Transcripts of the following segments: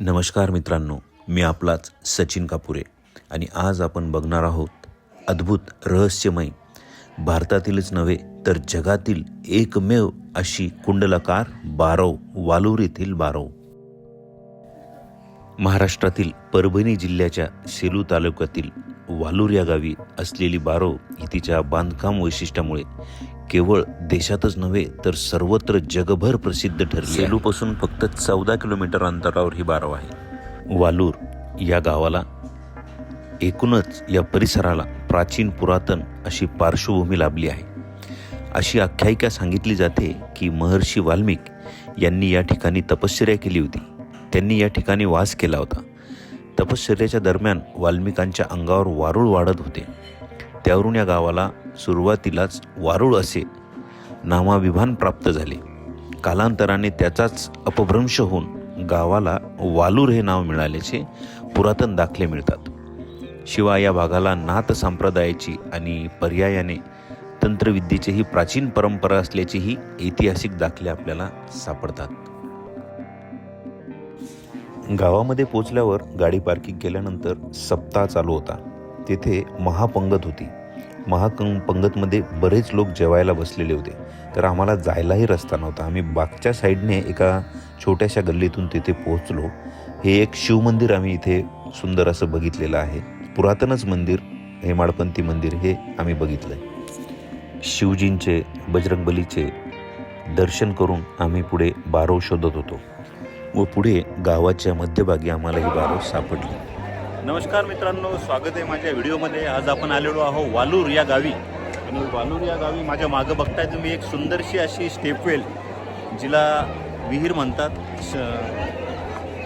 नमस्कार मित्रांनो मी आपलाच सचिन कापुरे आणि आज आपण बघणार आहोत अद्भुत रहस्यमय भारतातीलच नव्हे तर जगातील एकमेव अशी कुंडलाकार बारव वालूर येथील बारव. महाराष्ट्रातील परभणी जिल्ह्याच्या सेलू तालुक्यातील वालूर या गावी असलेली बारव ही तिच्या बांधकाम वैशिष्ट्यामुळे केवळ देशातच नव्हे तर सर्वत्र जगभर प्रसिद्ध ठरली सेलूपासून फक्त चौदा किलोमीटर अंतरावर ही बारव आहे. वालूर या गावाला एकूणच या परिसराला प्राचीन पुरातन अशी पार्श्वभूमी लाभली आहे. अशी आख्यायिका सांगितली जाते की महर्षी वाल्मिक यांनी या ठिकाणी तपश्चर्या केली होती. त्यांनी या ठिकाणी वास केला होता. तपश्चर्याच्या दरम्यान वाल्मिकांच्या अंगावर वारूळ वाढत होते. त्यावरून या गावाला सुरुवातीलाच वारूळ असे नामाभिमान प्राप्त झाले. कालांतराने त्याचाच अपभ्रंश होऊन गावाला वालूर हे नाव मिळाल्याचे पुरातन दाखले मिळतात. शिवाय या भागाला नाथ संप्रदायाची आणि पर्यायाने तंत्रविद्येचीही प्राचीन परंपरा असल्याचेही ऐतिहासिक दाखले आपल्याला सापडतात. गावामध्ये पोचल्यावर गाडी पार्किंग केल्यानंतर सप्ताह चालू होता. तेथे महापंगत होती. महाकं पंगतमध्ये बरेच लोक जेवायला बसलेले होते. तर आम्हाला जायलाही रस्ता नव्हता. आम्ही बागच्या साईडने एका छोट्याशा गल्लीतून तिथे पोहोचलो. हे एक शिवमंदिर आम्ही इथे सुंदर असं बघितलेलं आहे. पुरातनच मंदिर हेमाडपंथी मंदिर हे आम्ही बघितलं आहे शिवजींचे बजरंगबलीचे दर्शन करून आम्ही पुढे बारव शोधत होतो व पुढे गावाच्या मध्यभागी आम्हाला ही बारव सापडली. नमस्कार मित्रांनो स्वागत आहे माझ्या व्हिडिओमध्ये. आज आपण आलेलो आहोत वालूर या गावी. आणि वालूर या गावी माझ्या मागं बघताय तुम्ही एक सुंदरशी अशी स्टेपवेल जिला विहीर म्हणतात श-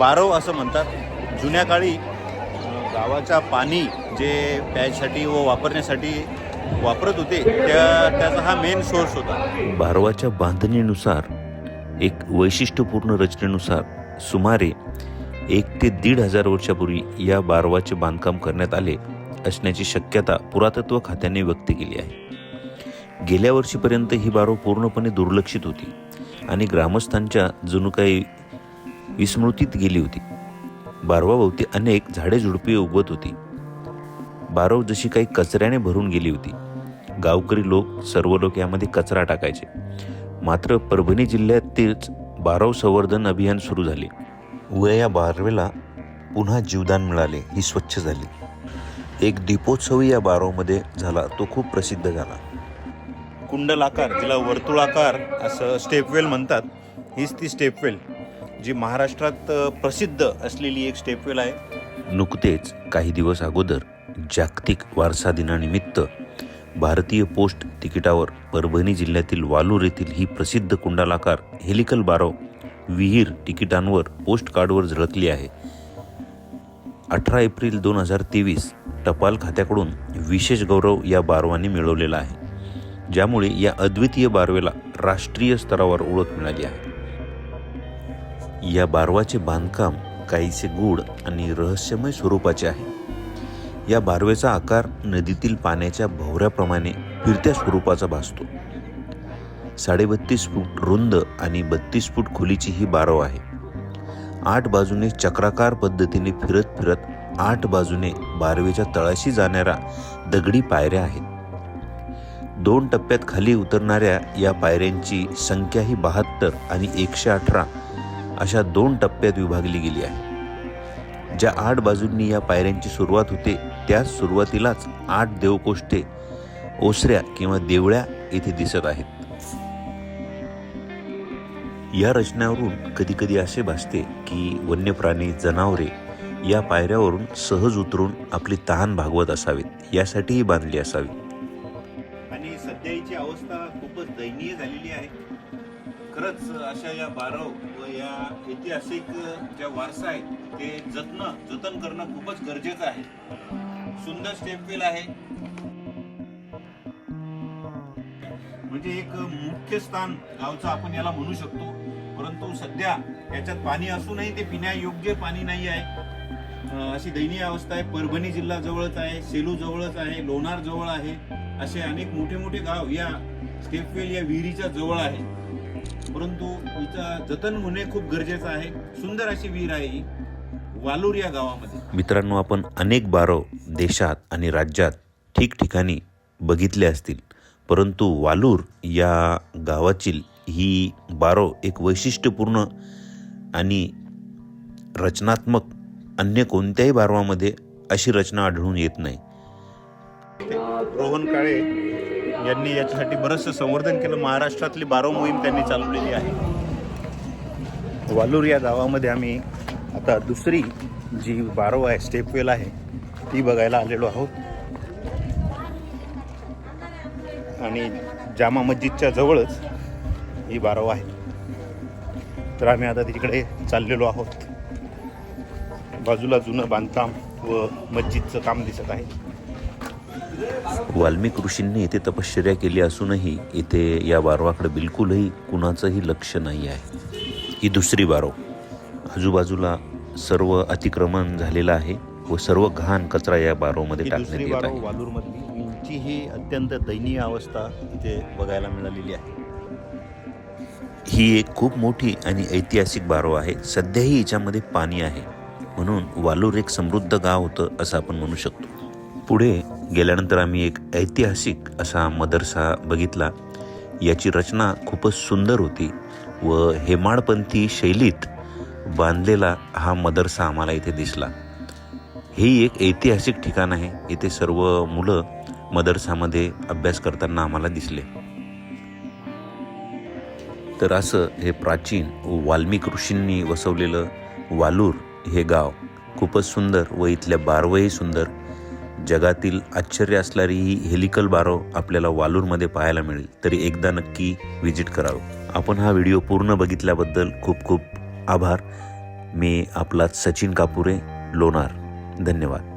बारव असं म्हणतात. जुन्या काळी गावाचा गावाच्या पाणी जे प्यायसाठी व वापरण्यासाठी वापरत होते त्या त्याचा हा मेन सोर्स होता. बारवाच्या बांधणीनुसार एक वैशिष्ट्यपूर्ण रचनेनुसार सुमारे एक ते दीड हजार वर्षापूर्वी या बारवाचे बांधकाम करण्यात आले असण्याची शक्यता पुरातत्व खात्याने व्यक्त केली आहे. गेल्या वर्षीपर्यंत ही बारव पूर्णपणे दुर्लक्षित होती आणि ग्रामस्थांच्या जणू काही विस्मृतीत गेली होती. बारवाभोवती अनेक झाडे झुडपी उगवत होती. बारव जशी काही कचऱ्याने भरून गेली होती. गावकरी लोक सर्व लोक यामध्ये कचरा टाकायचे. मात्र परभणी जिल्ह्यात तेच बारव संवर्धन अभियान सुरू झाले. व या बारवेला पुन्हा जीवदान मिळाले ही स्वच्छ झाली. एक दीपोत्सवही या बारवमध्ये झाला तो खूप प्रसिद्ध झाला. कुंडलाकार जिला वर्तुळाकार असं स्टेपवेल म्हणतात हीच ती स्टेपवेल जी महाराष्ट्रात प्रसिद्ध असलेली एक स्टेपवेल आहे. नुकतेच काही दिवस अगोदर जागतिक वारसा दिनानिमित्त भारतीय पोस्ट तिकिटावर परभणी जिल्ह्यातील वालूर येथील ही प्रसिद्ध कुंडालाकार हेलिकल बारव विहीर तिकिटांवर पोस्ट कार्डवर झळकली आहे. अठरा एप्रिल दोन हजार तेवीस टपाल खात्याकडून विशेष गौरव या बारवाने मिळवलेला आहे. ज्यामुळे या अद्वितीय बारवेला राष्ट्रीय स्तरावर ओळख मिळाली आहे. या बारवाचे बांधकाम काहीसे गूढ आणि रहस्यमय स्वरूपाचे आहे. या बारवेचा आकार नदीतील पाण्याच्या भोवऱ्याप्रमाणे फिरत्या स्वरूपाचा भासतो. साडेबत्तीस फूट रुंद आणि बत्तीस फूट खोलीची ही बारव आहे. आठ बाजूने चक्राकार पद्धतीने फिरत फिरत आठ बाजूने बारवेच्या तळाशी जाणाऱ्या दगडी पायऱ्या आहेत. दोन टप्प्यात खाली उतरणाऱ्या या पायऱ्यांची संख्या ही बहात्तर आणि एकशे अठरा अशा दोन टप्प्यात विभागली गेली आहे. ज्या आठ बाजूंनी या पायऱ्यांची सुरुवात होते त्याच सुरुवातीलाच आठ देवकोष्ठे ओसऱ्या किंवा देवळ्या येथे दिसत आहेत. या रचनावरून कधीकधी असे भासते की वन्य प्राणी जनावरे या पायऱ्यावरून सहज उतरून आपली तहान भागवत असावीत यासाठीही बांधली असावी. आणि सध्याची अवस्था खूपच दयनीय झालेली आहे. खरंच अशा या बारव व या ऐतिहासिक ज्या वारसा आहेत ते जतन जतन करणं खूपच गरजेचं आहे. सुंदर स्टेपवेल आहे. म्हणजे एक मुख्य स्थान गावचं आपण याला म्हणू शकतो. परंतु सध्या याच्यात पाणी असूनही ते पिण्यायोग्य पाणी नाही आहे. अशी दयनीय अवस्था आहे. परभणी जिल्हा जवळच आहे सेलू जवळच आहे लोणार जवळ आहे. असे अनेक मोठे मोठे गाव या स्टेपवेल या विहिरीच्या जवळ आहे. परंतु हिचं जतन होणे खूप गरजेचं आहे. सुंदर अशी विहीर आहे ही. वालूर या गावामध्ये. मित्रांनो आपण अनेक बारव देशात आणि राज्यात ठिकठिकाणी बघितले असतील. परंतु वालूर या गावातील ही बारव एक वैशिष्ट्यपूर्ण आणि रचनात्मक अन्य कोणत्याही बारवामध्ये अशी रचना आढळून येत नाही. रोहन काळे यांनी याच्यासाठी बरंचसं संवर्धन केलं. महाराष्ट्रातली बारो मोहीम त्यांनी चालवलेली आहे. वालूर या गावामध्ये आम्ही आता दुसरी जी बारो आहे स्टेपवेल आहे ती बघायला आलेलो आहोत. आणि जामा मस्जिदच्या जवळच ही बारव आहे. तर आम्ही आता तिकडे चाललेलो आहोत. बाजूला जुनं बांधकाम व मस्जिदचं काम दिसत आहे. वाल्मिक ऋषींनी इथे तपश्चर्या केली असूनही इथे या बारवाकडे बिलकुलही कुणाचंही लक्ष नाही आहे. ही दुसरी बारव आजूबाजूला सर्व अतिक्रमण झालेलं आहे व सर्व घाण कचरा या बारवमध्ये ही टाकण्यात येत आहे. वालूरमधली ही अत्यंत दयनीय अवस्था इथे बघायला मिळालेली आहे. ही एक खूप मोठी आणि ऐतिहासिक बारो आहे. सध्याही याच्यामध्ये पाणी आहे. म्हणून वालूर एक समृद्ध गाव होतं असं आपण म्हणू शकतो. पुढे गेल्यानंतर आम्ही एक ऐतिहासिक असा मदरसा बघितला. याची रचना खूपच सुंदर होती व हेमाडपंथी शैलीत बांधलेला हा मदरसा आम्हाला इथे दिसला. हे एक ऐतिहासिक ठिकाण आहे. इथे सर्व मुलं मदरसामध्ये अभ्यास करताना आम्हाला दिसले. तर असं हे प्राचीन वाल्मिक ऋषींनी वसवलेलं वालूर हे गाव खूपच सुंदर व इथल्या बारवही सुंदर जगातील आश्चर्य असणारी ही हेलिकल बारव आपल्याला वालूरमध्ये पाहायला मिळेल. तरी एकदा नक्की व्हिजिट करावं. आपण हा व्हिडिओ पूर्ण बघितल्याबद्दल खूप खूप आभार. मी आपला सचिन कापुरे लोणार. धन्यवाद.